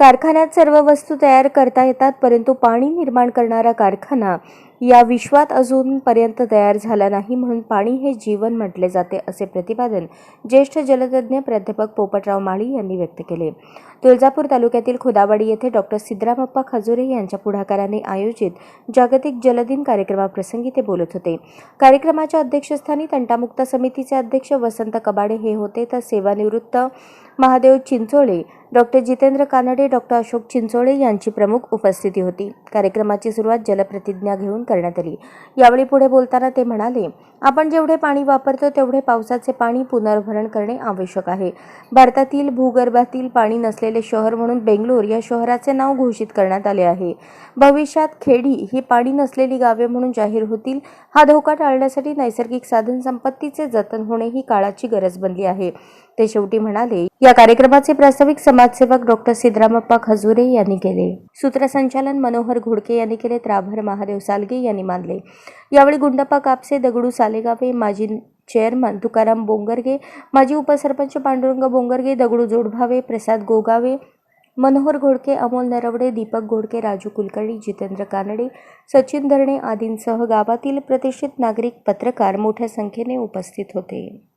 कारखान्यात सर्व वस्तू तयार करता येतात परंतु पाणी निर्माण करणारा कारखाना या विश्वात अजूनपर्यंत तयार झाला नाही म्हणून पाणी हे जीवन म्हटले जाते असे प्रतिपादन ज्येष्ठ जलतज्ञ प्राध्यापक पोपटराव माळी यांनी व्यक्त केले. तुळजापूर तालुक्यातील खुदावाडी येथे डॉक्टर सिद्धरामप्पा खजुरे यांच्या पुढाकाराने आयोजित जागतिक जलदिन कार्यक्रमाप्रसंगी ते बोलत होते. कार्यक्रमाच्या अध्यक्षस्थानी तंटामुक्त समितीचे अध्यक्ष वसंत कबाडे हे होते. तर सेवानिवृत्त महादेव चिंचोळे डॉक्टर जितेंद्र कानडे डॉक्टर अशोक चिंचोळे यांची प्रमुख उपस्थिती होती. कार्यक्रमाची सुरुवात जलप्रतिज्ञा घेऊन करण्यात आली. यावेळी पुढे बोलताना ते म्हणाले आपण जेवढे पाणी वापरतो तेवढे पावसाचे पाणी पुनर्भरण करणे आवश्यक आहे. भारतातील भूगर्भातील पाणी नसलेले शहर म्हणून बेंगलोर या शहराचे नाव घोषित करण्यात आले आहे. भविष्यात खेडी ही पाणी नसलेली गावे म्हणून जाहीर होतील. हा धोका टाळण्यासाठी नैसर्गिक साधन संपत्तीचे जतन होणे ही काळाची गरज बनली आहे. ते शेवटी म्हणाले या कार्यक्रमाचे प्रास्ताविक समाजसेवक डॉक्टर सिद्धरामप्पा खजुरे यांनी केले. सूत्रसंचालन मनोहर घोडके यांनी केले तर महादेव सालगे यांनी मानले. यावेळी गुंडप्पा कापसे दगडू सालेगावे माजी चेअरमन तुकाराम बोंगरगे माजी उपसरपंच पांडुरंग बोंगरगे दगडू जोडभावे प्रसाद गोगावे मनोहर घोडके अमोल नरवडे दीपक घोडके राजू कुलकर्णी जितेंद्र कानडे सचिन धरणे आदींसह गावातील प्रतिष्ठित नागरिक पत्रकार मोठ्या संख्येने उपस्थित होते.